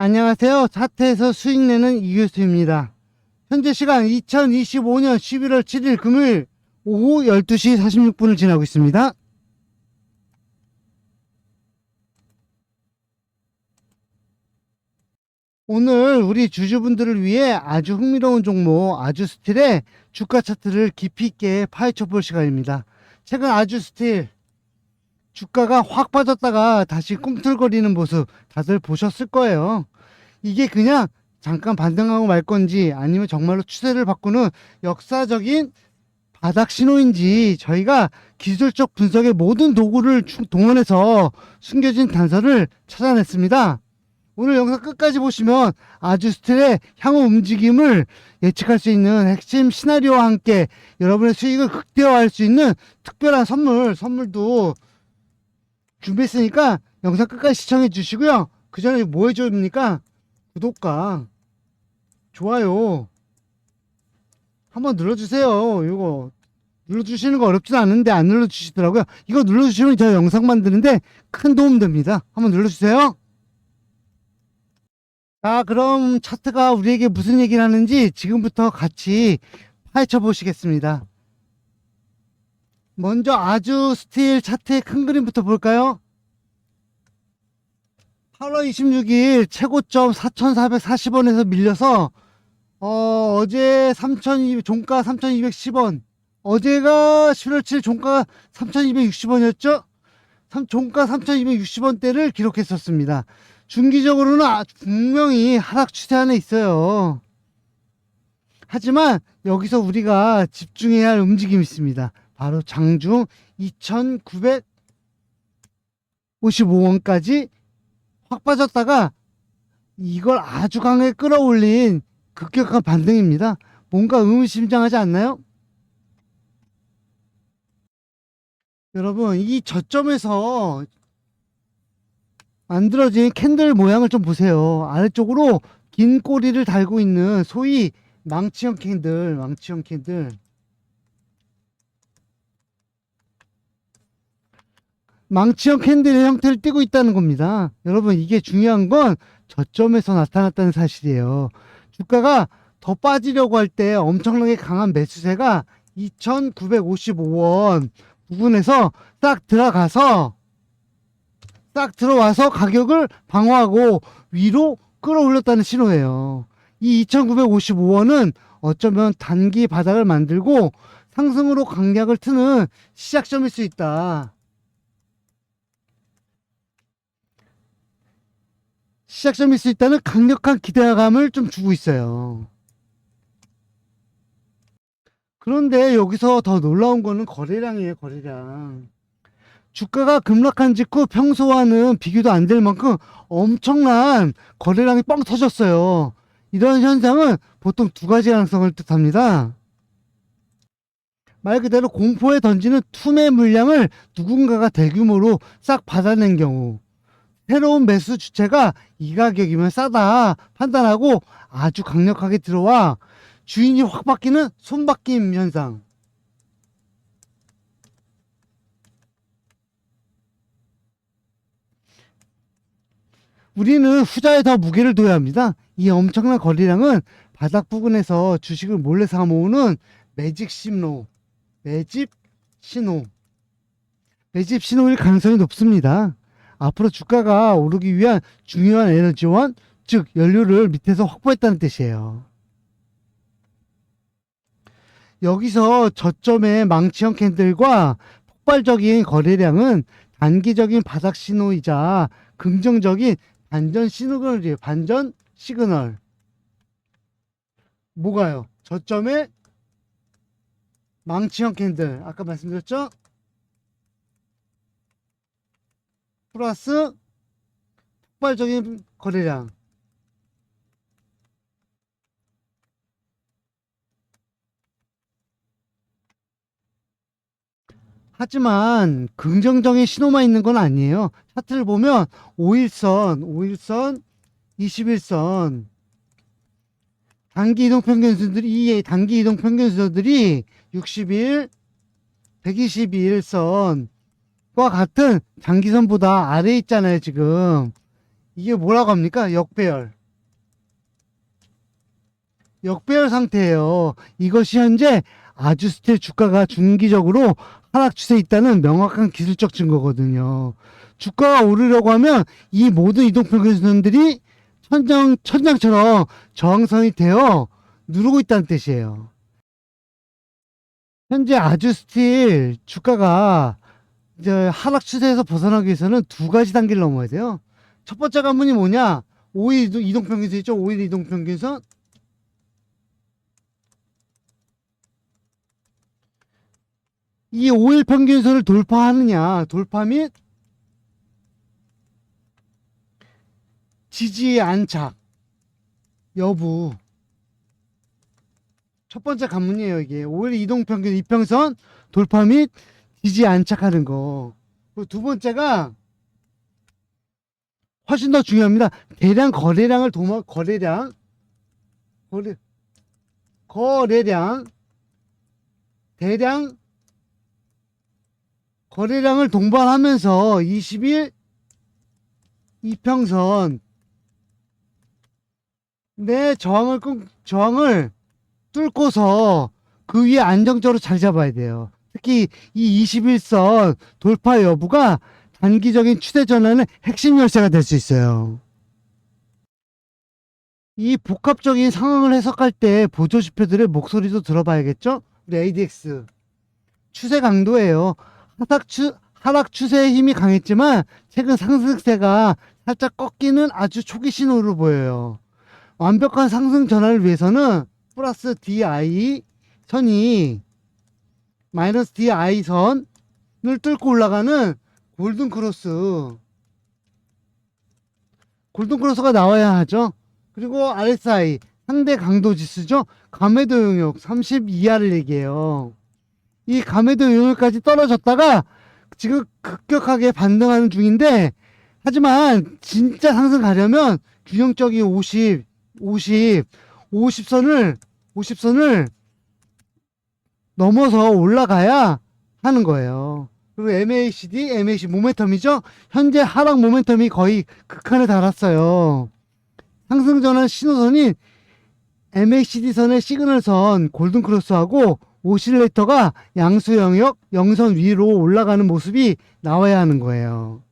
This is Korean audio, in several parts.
안녕하세요. 차트에서 수익 내는 이교수입니다. 현재 시간 2025년 11월 7일 금요일 오후 12시 46분을 지나고 있습니다. 오늘 우리 주주분들을 위해 아주 흥미로운 종목 아주 스틸의 주가 차트를 깊이 있게 파헤쳐 볼 시간입니다. 최근 아주 스틸 주가가 확 빠졌다가 다시 꿈틀거리는 모습 다들 보셨을 거예요. 이게 그냥 잠깐 반등하고 말 건지 아니면 정말로 추세를 바꾸는 역사적인 바닥 신호인지 저희가 기술적 분석의 모든 도구를 추- 동원해서 숨겨진 단서를 찾아냈습니다. 오늘 영상 끝까지 보시면 아주 스틸의 향후 움직임을 예측할 수 있는 핵심 시나리오와 함께 여러분의 수익을 극대화할 수 있는 특별한 선물, 선물도 준비했으니까 영상 끝까지 시청해 주시고요. 그 전에 뭐 해줘야 됩니까? 구독과 좋아요 한번 눌러주세요. 이거 눌러주시는 거 어렵진 않은데 안 눌러주시더라고요. 이거 눌러주시면 저 영상 만드는데 큰 도움 됩니다. 한번 눌러주세요. 자, 그럼 차트가 우리에게 무슨 얘기를 하는지 지금부터 같이 파헤쳐 보시겠습니다. 먼저 아주 스틸 차트의 큰 그림부터 볼까요? 8월 26일 최고점 4,440원에서 밀려서 어, 어제 3,200 종가 3,210원 어제가 11월 7일 종가 3,260원이었죠? 종가 3,260원대를 기록했었습니다. 중기적으로는 아- 분명히 하락 추세 안에 있어요. 하지만 여기서 우리가 집중해야 할 움직임이 있습니다. 바로 장중 2,955원까지 확 빠졌다가 이걸 아주 강하게 끌어올린 급격한 반등입니다. 뭔가 의미심장하지 않나요? 여러분, 이 저점에서 만들어진 캔들 모양을 좀 보세요. 아래쪽으로 긴 꼬리를 달고 있는 소위 망치형 캔들, 망치형 캔들. 망치형 캔들의 형태를 띠고 있다는 겁니다. 여러분, 이게 중요한 건 저점에서 나타났다는 사실이에요. 주가가 더 빠지려고 할 때 엄청나게 강한 매수세가 2,955원 부분에서 딱 들어가서 딱 들어와서 가격을 방어하고 위로 끌어올렸다는 신호예요. 이 2,955원은 어쩌면 단기 바닥을 만들고 상승으로 강약을 트는 시작점일 수 있다. 시작점일 수 있다는 강력한 기대감을 좀 주고 있어요. 그런데 여기서 더 놀라운 거는 거래량이에요, 거래량. 주가가 급락한 직후 평소와는 비교도 안 될 만큼 엄청난 거래량이 뻥 터졌어요. 이런 현상은 보통 두 가지 가능성을 뜻합니다. 말 그대로 공포에 던지는 투매 물량을 누군가가 대규모로 싹 받아낸 경우, 새로운 매수 주체가 이 가격이면 싸다 판단하고 아주 강력하게 들어와 주인이 확 바뀌는 손바뀜 현상. 우리는 후자에 더 무게를 둬야 합니다. 이 엄청난 거래량은 바닥 부근에서 주식을 몰래 사 모으는 매직 신호, 매집 신호, 매집 신호일 가능성이 높습니다. 앞으로 주가가 오르기 위한 중요한 에너지원, 즉 연료를 밑에서 확보했다는 뜻이에요. 여기서 저점의 망치형 캔들과 폭발적인 거래량은 단기적인 바닥 신호이자 긍정적인 반전 시그널이에요. 반전 시그널. 뭐가요? 저점의 망치형 캔들. 아까 말씀드렸죠? 플러스 폭발적인 거래량. 하지만 긍정적인 신호만 있는 건 아니에요. 차트를 보면 5일선, 5일선, 21선 단기 이동 평균선들이 이 단기 이동 평균선들이 60일, 122일선 과 같은 장기선보다 아래에 있잖아요, 지금. 이게 뭐라고 합니까? 역배열. 역배열 상태예요. 이것이 현재 아주스틸 주가가 중기적으로 하락 추세에 있다는 명확한 기술적 증거거든요. 주가가 오르려고 하면 이 모든 이동평균선들이 천장, 천장처럼 저항선이 되어 누르고 있다는 뜻이에요. 현재 아주스틸 주가가 이제 하락 추세에서 벗어나기 위해서는 두 가지 단계를 넘어야 돼요. 첫 번째 관문이 뭐냐? 5일 이동- 이동평균선 있죠? 5일 이동평균선. 이 5일 평균선을 돌파하느냐, 돌파 및 지지 안착 여부. 첫 번째 관문이에요, 이게. 5일 이동평균 이평선 돌파 및 지지 안착하는 거. 그리고 두 번째가 훨씬 더 중요합니다. 대량 거래량을 도모 거래량 거래 거래량 대량 거래량을 동반하면서 20일 이평선 내 저항을 끊, 저항을 뚫고서 그 위에 안정적으로 자리 잡아야 돼요. 특히 이 21선 돌파 여부가 단기적인 추세 전환의 핵심 열쇠가 될 수 있어요. 이 복합적인 상황을 해석할 때 보조 지표들의 목소리도 들어봐야겠죠? 우리 ADX 추세 강도예요. 하락 추 하락 추세의 힘이 강했지만 최근 상승세가 살짝 꺾이는 아주 초기 신호로 보여요. 완벽한 상승 전환을 위해서는 플러스 DI 선이 마이너스 DI 선을 뚫고 올라가는 골든 크로스 골든 크로스가 나와야 하죠. 그리고 RSI 상대 강도 지수죠. 감해도 영역 30 이하를 얘기해요. 이 감해도 영역까지 떨어졌다가 지금 급격하게 반등하는 중인데 하지만 진짜 상승 가려면 균형적인 50, 50, 50선을 50선을 넘어서 올라가야 하는 거예요. 그리고 MACD, MAC 모멘텀이죠. 현재 하락 모멘텀이 거의 극한에 달았어요. 상승 전환 신호선인 MACD 선의 시그널선 골든 크로스하고 오실레이터가 양수 영역 영선 위로 올라가는 모습이 나와야 하는 거예요.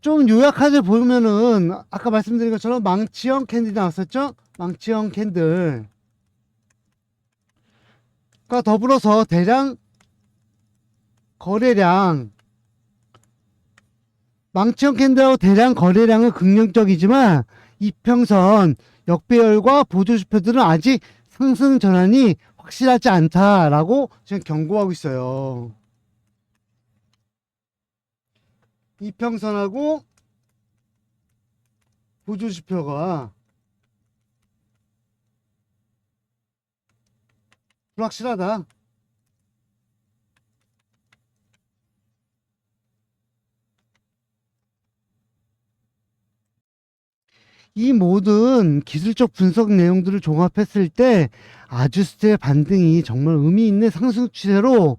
좀 요약하게 보면은 아까 말씀드린 것처럼 망치형 캔들이 나왔었죠? 망치형 캔들. 과 더불어서 대량 거래량 망치형 캔들하고 대량 거래량은 긍정적이지만 이평선 역배열과 보조지표들은 아직 상승 전환이 확실하지 않다라고 지금 경고하고 있어요. 이평선하고 보조지표가 불확실하다. 이 모든 기술적 분석 내용들을 종합했을 때 아주스트의 반등이 정말 의미 있는 상승 추세로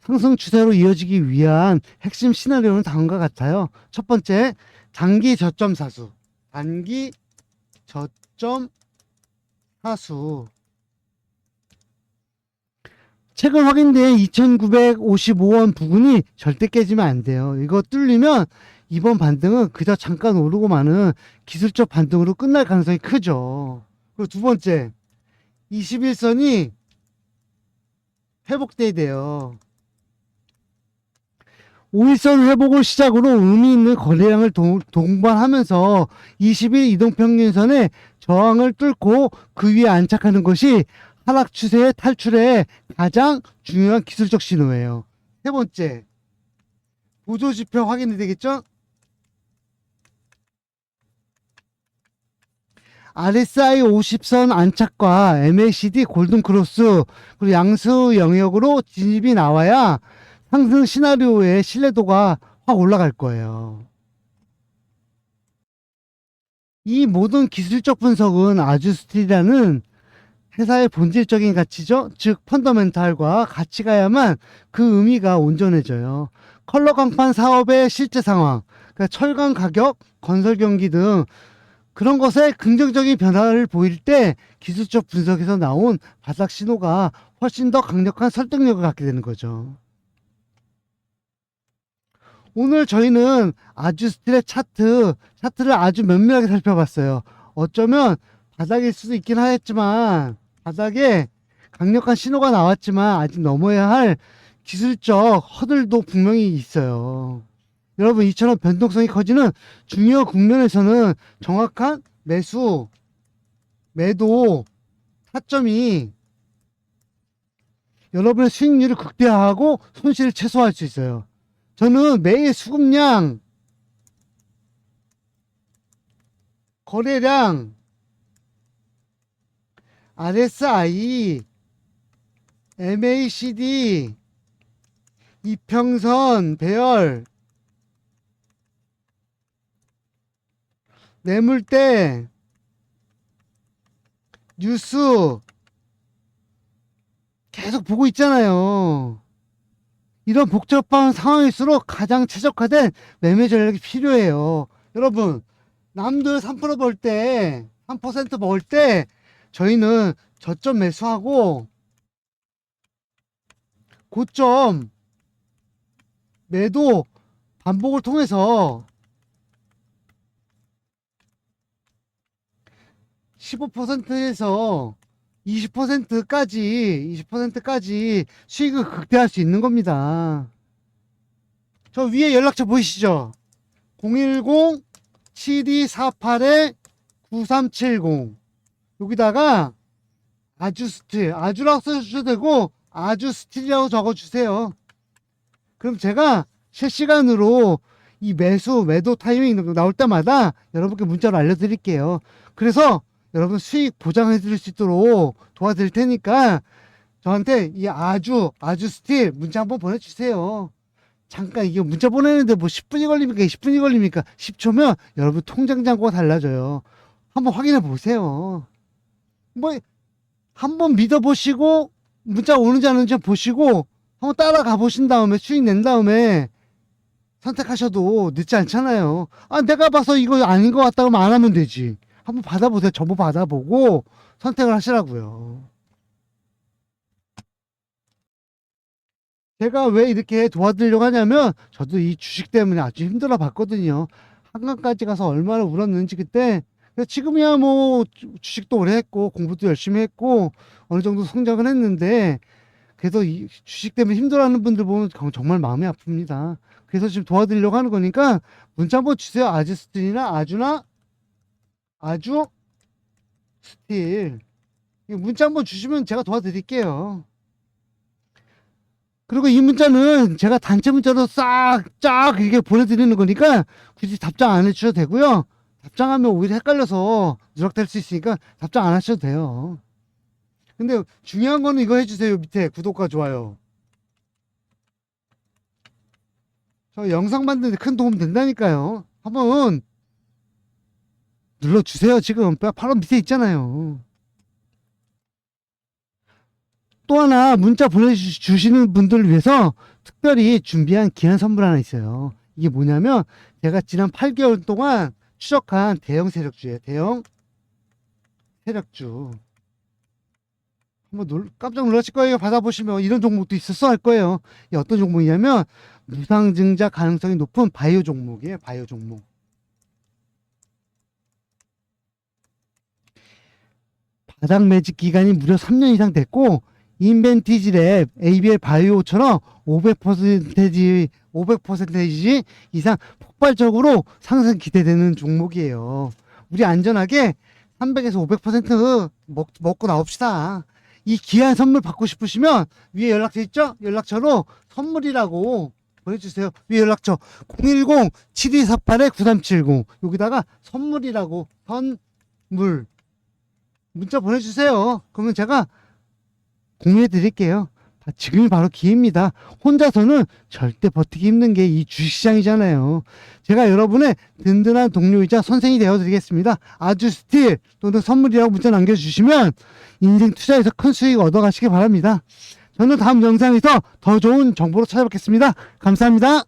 상승 추세로 이어지기 위한 핵심 시나리오는 다음과 같아요. 첫 번째, 단기 저점 사수. 단기 저점 사수. 최근 확인된 2,955원 부근이 절대 깨지면 안 돼요. 이거 뚫리면 이번 반등은 그저 잠깐 오르고 마는 기술적 반등으로 끝날 가능성이 크죠. 그리고 두 번째, 21선이 회복돼야 돼요. 5일선 회복을 시작으로 의미 있는 거래량을 동, 동반하면서 20일 이동평균선의 저항을 뚫고 그 위에 안착하는 것이 하락 추세의 탈출에 가장 중요한 기술적 신호예요. 세 번째, 보조 지표 확인이 되겠죠? RSI 50선 안착과 MACD 골든 크로스 그리고 양수 영역으로 진입이 나와야 상승 시나리오의 신뢰도가 확 올라갈 거예요. 이 모든 기술적 분석은 아주스틸이라는 회사의 본질적인 가치죠. 즉 펀더멘탈과 같이 가야만 그 의미가 온전해져요. 컬러 강판 사업의 실제 상황 그러니까 철강 가격, 건설 경기 등 그런 것에 긍정적인 변화를 보일 때 기술적 분석에서 나온 바닥 신호가 훨씬 더 강력한 설득력을 갖게 되는 거죠. 오늘 저희는 아주 스틸의 차트, 차트를 아주 면밀하게 살펴봤어요. 어쩌면 바닥일 수도 있긴 하겠지만, 바닥에 강력한 신호가 나왔지만, 아직 넘어야 할 기술적 허들도 분명히 있어요. 여러분, 이처럼 변동성이 커지는 중요 국면에서는 정확한 매수, 매도, 타점이 여러분의 수익률을 극대화하고 손실을 최소화할 수 있어요. 저는 매일 수급량, 거래량, RSI, MACD, 이평선, 배열, 매물대, 뉴스, 계속 보고 있잖아요. 이런 복잡한 상황일수록 가장 최적화된 매매 전략이 필요해요. 여러분, 남들 3%벌 때, 3%벌 때, 저희는 저점 매수하고, 고점 매도 반복을 통해서 15%에서 20%까지 20%까지 수익을 극대화할 수 있는 겁니다. 저 위에 연락처 보이시죠? 010 7248에 9370 여기다가 아주 스틸 아주라고 써주셔도 되고 아주 스틸이라고 적어주세요. 그럼 제가 실시간으로 이 매수 매도 타이밍 나올 때마다 여러분께 문자로 알려드릴게요. 그래서 여러분 수익 보장해 드릴 수 있도록 도와드릴 테니까 저한테 이 아주 아주 스틸 문자 한번 보내주세요. 잠깐 이게 문자 보내는데 뭐 10분이 걸립니까? 20분이 걸립니까? 10초면 여러분 통장 잔고가 달라져요. 한번 확인해 보세요. 뭐 한번 믿어보시고 문자 오는지 안 오는지 보시고 한번 따라가 보신 다음에 수익 낸 다음에 선택하셔도 늦지 않잖아요. 아 내가 봐서 이거 아닌 것 같다 그러면 안 하면 되지. 한번 받아보세요. 정보 받아보고 선택을 하시라고요. 제가 왜 이렇게 도와드리려고 하냐면 저도 이 주식 때문에 아주 힘들어 봤거든요. 한강까지 가서 얼마나 울었는지 그때 지금이야 뭐 주- 주식도 오래 했고 공부도 열심히 했고 어느 정도 성장을 했는데 그래도 이 주식 때문에 힘들어하는 분들 보면 정- 정말 마음이 아픕니다. 그래서 지금 도와드리려고 하는 거니까 문자 한번 주세요. 아지스틴이나 아주나 아주 스틸 이 문자 한번 주시면 제가 도와드릴게요. 그리고 이 문자는 제가 단체 문자로 싹 쫙 이렇게 보내드리는 거니까 굳이 답장 안 해주셔도 되고요. 답장하면 오히려 헷갈려서 누락될 수 있으니까 답장 안 하셔도 돼요. 근데 중요한 거는 이거 해주세요. 밑에 구독과 좋아요. 저 영상 만드는데 큰 도움 된다니까요. 한번 눌러주세요. 지금 바로 밑에 있잖아요. 또 하나 문자 보내주시는 분들을 위해서 특별히 준비한 기한 선물 하나 있어요. 이게 뭐냐면 제가 지난 8개월 동안 추적한 대형 세력주예요. 대형 세력주. 한번 놀, 깜짝 놀라실 거예요. 받아보시면 이런 종목도 있었어 할 거예요. 이 어떤 종목이냐면 무상증자 가능성이 높은 바이오 종목이에요. 바이오 종목. 바닥 매직 기간이 무려 3년 이상 됐고 인벤티지랩 ABL 바이오처럼 500% 500% 이상 폭발적으로 상승 기대되는 종목이에요. 우리 안전하게 300에서 500% 먹, 먹고 나옵시다. 이 귀한 선물 받고 싶으시면 위에 연락처 있죠? 연락처로 선물이라고 보내주세요. 위에 연락처 010-7248-9370 여기다가 선물이라고 선물 문자 보내주세요. 그러면 제가 공유해 드릴게요. 아, 지금이 바로 기회입니다. 혼자서는 절대 버티기 힘든 게 이 주식시장이잖아요. 제가 여러분의 든든한 동료이자 선생이 되어 드리겠습니다. 아주 스틸 또는 선물이라고 문자 남겨주시면 인생 투자에서 큰 수익 얻어가시기 바랍니다. 저는 다음 영상에서 더 좋은 정보로 찾아뵙겠습니다. 감사합니다.